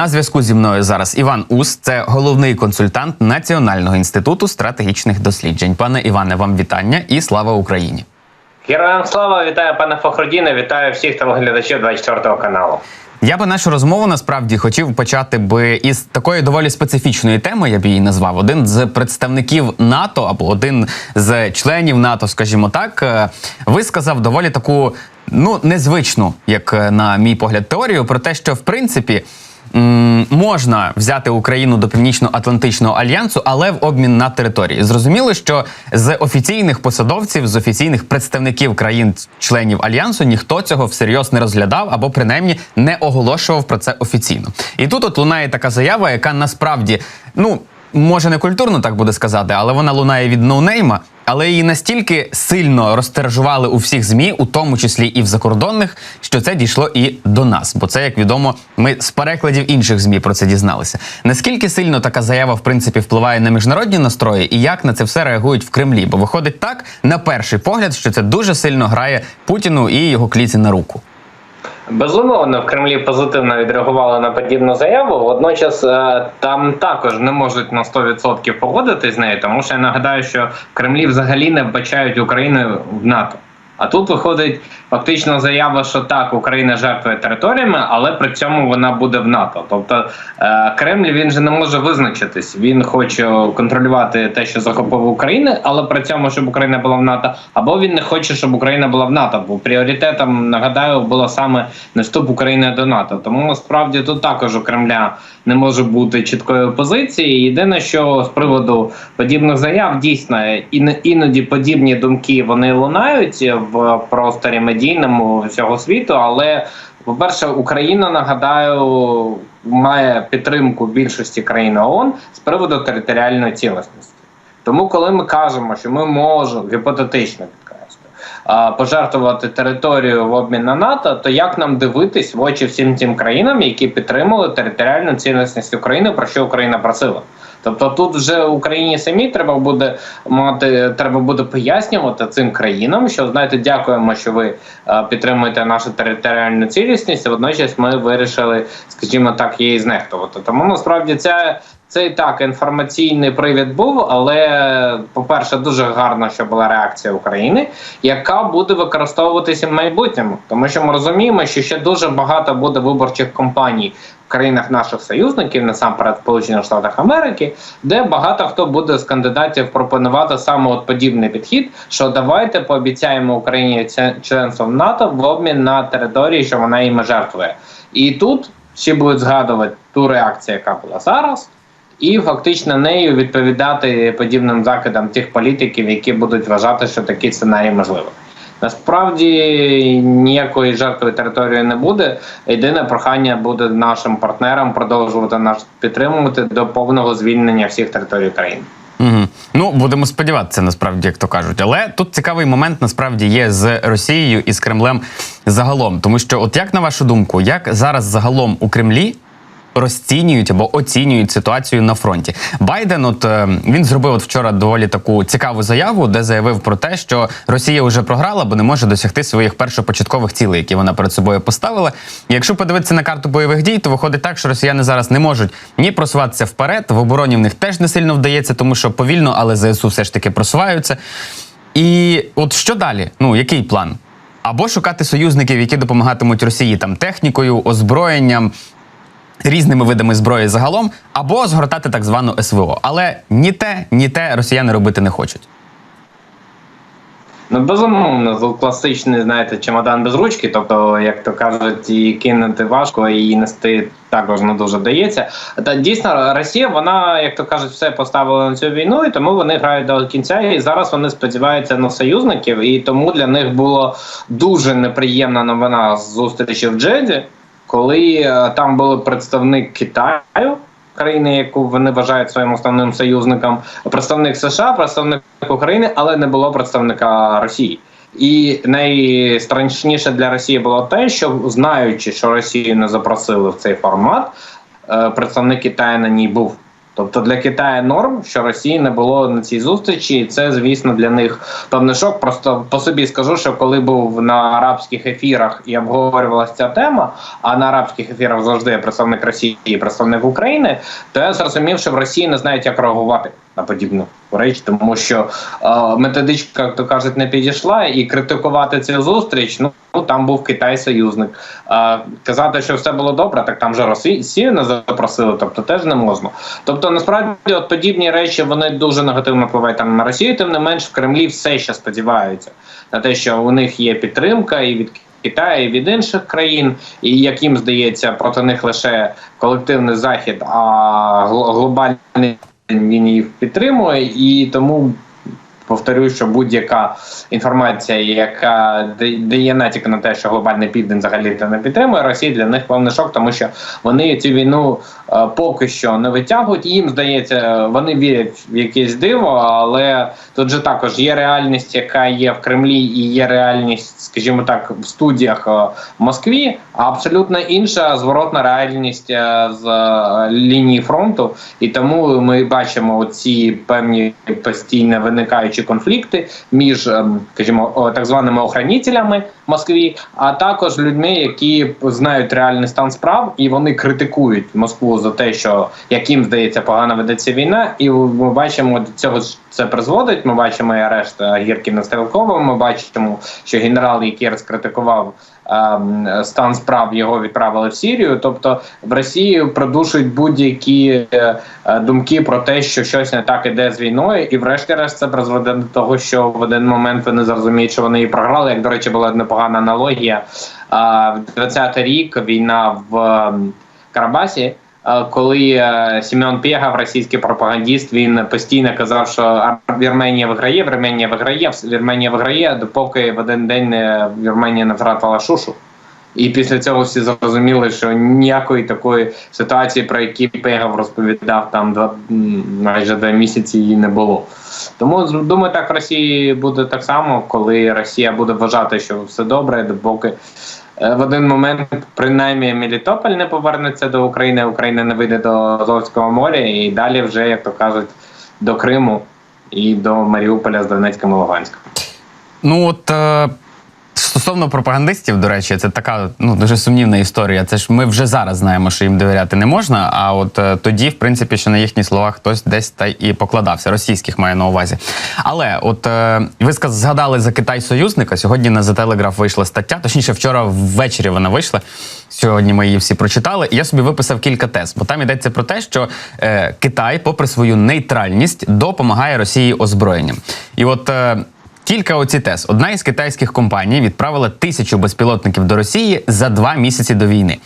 На зв'язку зі мною зараз Іван Ус, це головний консультант Національного інституту стратегічних досліджень. Пане Іване, вам вітання і слава Україні. Героям слава вітаю пане Фахрудіне, вітаю всіх телеглядачів 24 каналу. Я би нашу розмову насправді хотів почати би із такої доволі специфічної теми, я б її назвав. Один з представників НАТО або один з членів НАТО, скажімо так, е, висказав доволі таку ну незвичну, як е, на мій погляд, теорію про те, що в принципі. М, Можна взяти Україну до Північно-Атлантичного альянсу, але в обмін на території. Зрозуміло, що з офіційних посадовців, з офіційних представників країн-членів альянсу ніхто цього всерйоз не розглядав або принаймні не оголошував про це офіційно. І тут от лунає така заява, яка насправді ну. Може не культурно так буде сказати, але вона лунає від ноунейма, але її настільки сильно розтиражували у всіх змі, у тому числі і в закордонних, що це дійшло і до нас. Бо це, як відомо, ми з перекладів інших змі про це дізналися. Наскільки сильно така заява в принципі впливає на міжнародні настрої, і як на це все реагують в Кремлі? Бо виходить так, на перший погляд, що це дуже сильно грає Путіну і його кліці на руку. Безумовно, в Кремлі позитивно відреагували на подібну заяву. Водночас е, там також не можуть на 100% погодитись з нею, тому що я нагадаю, що в Кремлі взагалі не вбачають Україну в НАТО. А тут виходить фактично заява, що так, Україна жертвує територіями, але при цьому вона буде в НАТО. Тобто е, Кремль він же не може визначитись. Він хоче контролювати те, що захопив Україну, але при цьому, щоб Україна була в НАТО, або він не хоче, щоб Україна була в НАТО. Бо пріоритетом нагадаю було саме не вступ України до НАТО. Тому насправді тут також у Кремля не може бути чіткої позиції. Єдине, що з приводу подібних заяв дійсно ін- іноді подібні думки вони лунають в просторі медійному всього світу. Але, по-перше, Україна нагадаю має підтримку більшості країн ООН з приводу територіальної цілісності. Тому, коли ми кажемо, що ми можемо гіпотетично підкреслю, пожертвувати територію в обмін на НАТО, то як нам дивитись в очі всім тим країнам, які підтримали територіальну цілісність України, про що Україна просила? Тобто тут вже Україні самі треба буде мати, треба буде пояснювати цим країнам, що знаєте, дякуємо, що ви е, підтримуєте нашу територіальну цілісність. Водночас ми вирішили, скажімо так, її знехтувати. Тому насправді це. Це так інформаційний привід був, але по-перше, дуже гарно, що була реакція України, яка буде використовуватися в майбутньому, тому що ми розуміємо, що ще дуже багато буде виборчих кампаній в країнах наших союзників, насамперед Сполучених Штатах Америки, де багато хто буде з кандидатів пропонувати саме от подібний підхід, що давайте пообіцяємо Україні членство в НАТО в обмін на території, що вона їм жертвує. І тут всі будуть згадувати ту реакцію, яка була зараз і фактично нею відповідати подібним закидам тих політиків, які будуть вважати, що такий сценарій можливий. Насправді ніякої жертви території не буде. Єдине прохання буде нашим партнерам продовжувати нас підтримувати до повного звільнення всіх територій країни. Угу. Ну будемо сподіватися, насправді, як то кажуть. Але тут цікавий момент насправді є з Росією і з Кремлем загалом. Тому що, от як на вашу думку, як зараз загалом у Кремлі розцінюють або оцінюють ситуацію на фронті? Байден, от е, він зробив от вчора доволі таку цікаву заяву, де заявив про те, що Росія вже програла, бо не може досягти своїх першопочаткових цілей, які вона перед собою поставила. Якщо подивитися на карту бойових дій, то виходить так, що росіяни зараз не можуть ні просуватися вперед. В обороні в них теж не сильно вдається, тому що повільно, але ЗСУ все ж таки просуваються. І от що далі? Ну який план? Або шукати союзників, які допомагатимуть Росії там технікою, озброєнням, різними видами зброї загалом, або згортати так звану СВО. Але ні те, ні те росіяни робити не хочуть. Ну, безумовно, класичний, знаєте, чемодан без ручки, тобто, як то кажуть, і кинути важко, і нести також не дуже дається. Та дійсно, Росія, вона, як то кажуть, все поставила на цю війну, і тому вони грають до кінця. І зараз вони сподіваються на союзників, і тому для них було дуже неприємна новина з зустрічі в Джеді, коли е, там був представник Китаю країни, яку вони вважають своїм основним союзником, представник США, представник України, але не було представника Росії. І найстрашніше для Росії було те, що знаючи, що Росію не запросили в цей формат, е, представник Китаю на ній був. Тобто для Китаю норм, що Росії не було на цій зустрічі, і це, звісно, для них певний шок. Просто по собі скажу, що коли був на арабських ефірах і обговорювалася ця тема, а на арабських ефірах завжди є представник Росії і представник України, то я зрозумів, що в Росії не знають, як реагувати на подібну річ, тому що е, методичка, як то кажуть, не підійшла, і критикувати цю зустріч. Ну там був Китай союзник. Е, казати, що все було добре, так там же Росію не запросили, тобто теж не можна. Тобто, насправді, от подібні речі вони дуже негативно впливають там на Росію. Тим не менш, в Кремлі все ще сподіваються на те, що у них є підтримка і від. Китаю і від інших країн, і як їм здається, проти них лише колективний захід, а глобальний він їх підтримує, і тому повторюю, що будь-яка інформація, яка да- дає натяк на те, що глобальний південь взагалі не підтримує, Росія для них певний шок, тому що вони цю війну поки що не витягують. Їм здається, е, вони вірять в якесь диво, але тут же також є реальність, яка є в Кремлі, і є реальність, скажімо так, в студіях е, в Москві, а абсолютно інша зворотна реальність е, з е, лінії фронту. І тому ми бачимо ці певні постійно виникаючі конфлікти між, ем, скажімо, так званими охранителями Москві, а також людьми, які знають реальний стан справ, і вони критикують Москву за те, що як їм здається погано ведеться війна, і ми бачимо до цього це призводить. Ми бачимо і арешт е, Гіркіна Стрелкова. Ми бачимо, що генерал, який розкритикував ем, стан справ, його відправили в Сірію. Тобто в Росії продушують будь-які е, е, думки про те, що щось не так іде з війною, і врешті-решт це призведе до того, що в один момент вони зрозуміють, що вони її програли. Як до речі, була непогана аналогія. А, В 20-й рік війна в ем, Карабасі. Е, Коли е, Сімеон Пєгав, російський пропагандіст, він постійно казав, що Вірменія виграє, Вірменія виграє, Вірменія виграє, допоки в один день Вірменія не втратила шушу. І після цього всі зрозуміли, що ніякої такої ситуації, про які Пегав розповідав там два майже два місяці, її не було. Тому думаю, так в Росії буде так само, коли Росія буде вважати, що все добре, допоки е, в один момент принаймні Мелітополь не повернеться до України, Україна не вийде до Азовського моря, і далі вже, як то кажуть, до Криму і до Маріуполя з Донецьким і Луганськом. Ну от е, стосовно пропагандистів, до речі, це така ну дуже сумнівна історія. Це ж ми вже зараз знаємо, що їм довіряти не можна. А от е, тоді, в принципі, що на їхні слова хтось десь та і покладався, російських має на увазі. Але от е, ви згадали за Китай союзника. Сьогодні на The Telegraph вийшла стаття. Точніше, вчора ввечері вона вийшла. Сьогодні ми її всі прочитали. І я собі виписав кілька тез, бо там йдеться про те, що е, Китай, попри свою нейтральність, допомагає Росії озброєнням. І от. Е, Кілька оці тез. Одна із китайських компаній відправила тисячу безпілотників до Росії за два місяці до війни.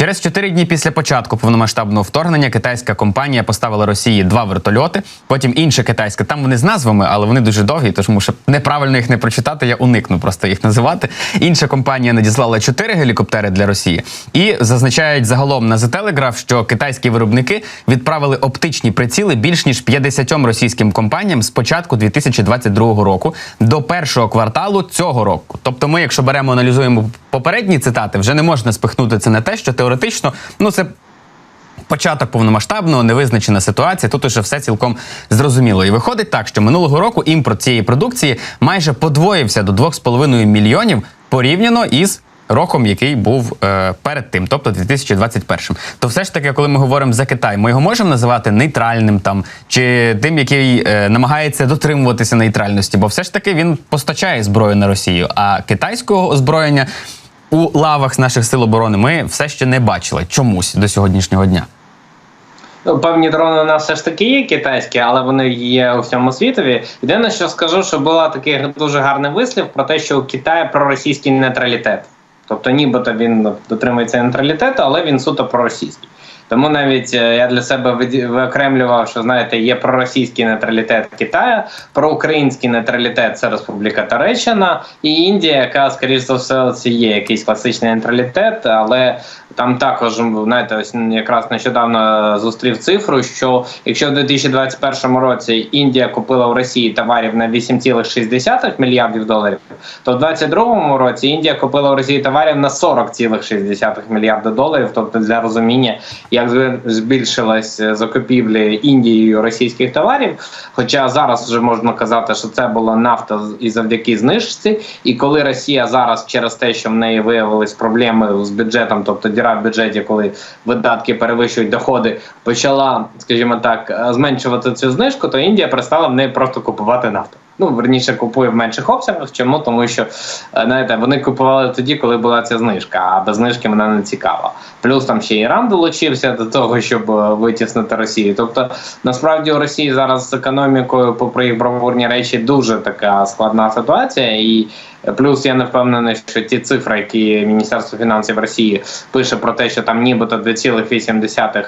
Через чотири дні після початку повномасштабного вторгнення китайська компанія поставила Росії два вертольоти. Потім інша китайська. Там вони з назвами, але вони дуже довгі, тож щоб неправильно їх не прочитати, я уникну просто їх називати. Інша компанія надіслала чотири гелікоптери для Росії і зазначають загалом на The Telegraph, що китайські виробники відправили оптичні приціли більш ніж 50 російським компаніям з початку 2022 року до першого кварталу цього року. Тобто, ми, якщо беремо аналізуємо попередні цитати, вже не можна спихнути це на те, що теоретично ну це. Початок повномасштабного, невизначена ситуація. Тут уже все цілком зрозуміло. І виходить так, що минулого року імпорт цієї продукції майже подвоївся до 2,5 мільйонів порівняно із роком, який був е, перед тим, тобто 2021. То все ж таки, коли ми говоримо за Китай, ми його можемо називати нейтральним там чи тим, який е, намагається дотримуватися нейтральності, бо все ж таки він постачає зброю на Росію, а китайського озброєння. У лавах наших сил оборони ми все ще не бачили чомусь до сьогоднішнього дня. Ну, певні дрони у нас все ж таки є китайські, але вони є у всьому світові. Єдине, що скажу, що була такий дуже гарний вислів про те, що у Китаї проросійський нейтралітет. Тобто, нібито він дотримується нейтралітету, але він суто проросійський. Тому навіть е, я для себе виокремлював, що знаєте, є проросійський нейтралітет Китаю, проукраїнський нейтралітет це Республіка Туреччина і Індія, яка, скоріш за все, це є якийсь класичний нейтралітет, але Там також знаєте, ось якраз нещодавно зустрів цифру, що якщо в 2021 році Індія купила в Росії товарів на 8,6 мільярдів доларів, то в 2022 році Індія купила в Росії товарів на 40,6 мільярда доларів. Тобто для розуміння, як зб- збільшилась е, закупівлі Індією російських товарів. Хоча зараз вже можна казати, що це була нафта і завдяки знижці. І коли Росія зараз через те, що в неї виявились проблеми з бюджетом, тобто діра в бюджеті, коли видатки перевищують доходи, почала, скажімо так, е, зменшувати цю знижку, то Індія перестала в неї просто купувати нафту. Ну, верніше купує в менших обсягах. Чому? Тому що е, знаєте, вони купували тоді, коли була ця знижка, а без знижки вона не цікава. Плюс там ще Іран долучився до того, щоб е, витіснити Росію. Тобто, насправді у Росії зараз з економікою, попри їх бравурні речі, дуже така складна ситуація. І плюс я не впевнений, що ті цифри, які Міністерство фінансів Росії пише про те, що там нібито 2,8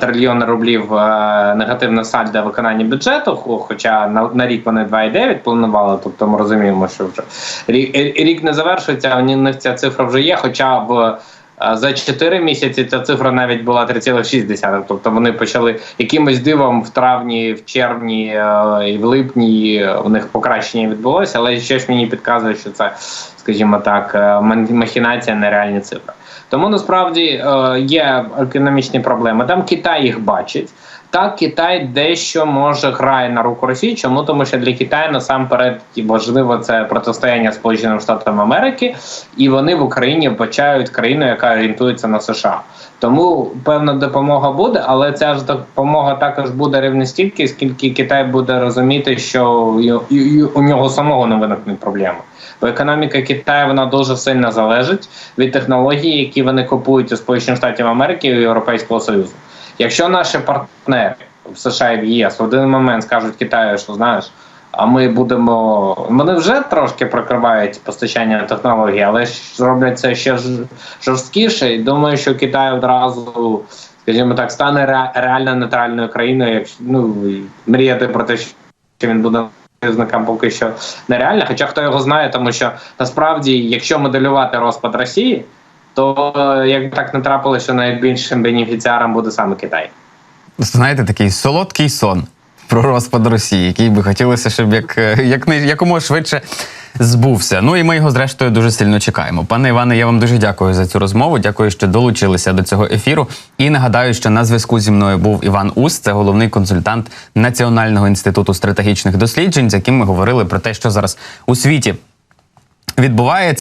трильйона рублів негативна негативне сальдо виконання бюджету, хоча на, на рік вони 2,9 планували, тобто ми розуміємо, що вже рік, е, рік не завершується, а у них ця цифра вже є, хоча в е, за 4 місяці ця цифра навіть була 3,6. Тобто вони почали якимось дивом в травні, в червні е, і в липні у них покращення відбулося, але щось мені підказує, що це, скажімо так, е, махінація, нереальні цифри. Тому насправді е, є економічні проблеми. Там Китай їх бачить. Так, Китай дещо може грає на руку Росії. Чому? Тому що для Китаю насамперед важливо це протистояння Сполученим Штатам Америки, і вони в Україні вбачають країну, яка орієнтується на США. Тому певна допомога буде, але ця ж допомога також буде рівно стільки, скільки Китай буде розуміти, що у нього самого не виникнуть проблеми. Бо економіка Китаю вона дуже сильно залежить від технологій, які вони купують у Сполучених Штатів Америки і Європейського Союзу. Якщо наші партнери в США і в ЄС в один момент скажуть Китаю, що знаєш, а ми будемо. Вони вже трошки прикривають постачання технологій, але роблять це ще жорсткіше. І думаю, що Китай одразу, скажімо так, стане ре- реально нейтральною країною, якщо ну мріяти про те, що він буде союзникам поки що нереально. Хоча хто його знає, тому що насправді, якщо моделювати розпад Росії, то е, як так не трапилося, що найбільшим бенефіціаром буде саме Китай. Знаєте, такий солодкий сон про розпад Росії, який би хотілося, щоб як, е, як якомога швидше збувся. Ну і ми його зрештою дуже сильно чекаємо. Пане Іване, я вам дуже дякую за цю розмову. Дякую, що долучилися до цього ефіру. І нагадаю, що на зв'язку зі мною був Іван Ус, це головний консультант Національного інституту стратегічних досліджень, з яким ми говорили про те, що зараз у світі відбувається.